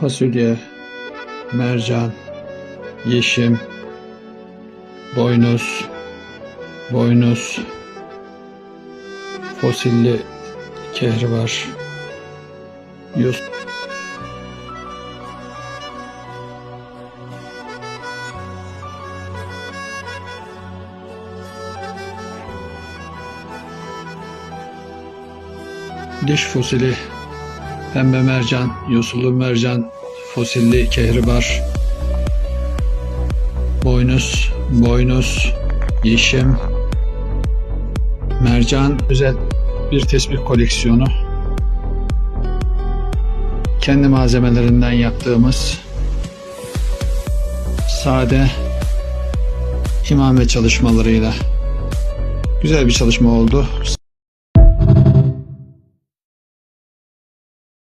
fasulye, mercan, yeşim, boynuz, boynuz, fosilli kehribar, yus, diş fosili, pembe mercan, yosullu mercan, fosilli kehribar, boynuz, boynuz, yeşim, mercan, özel bir tespih koleksiyonu. Kendi malzemelerinden yaptığımız sade imame çalışmalarıyla güzel bir çalışma oldu.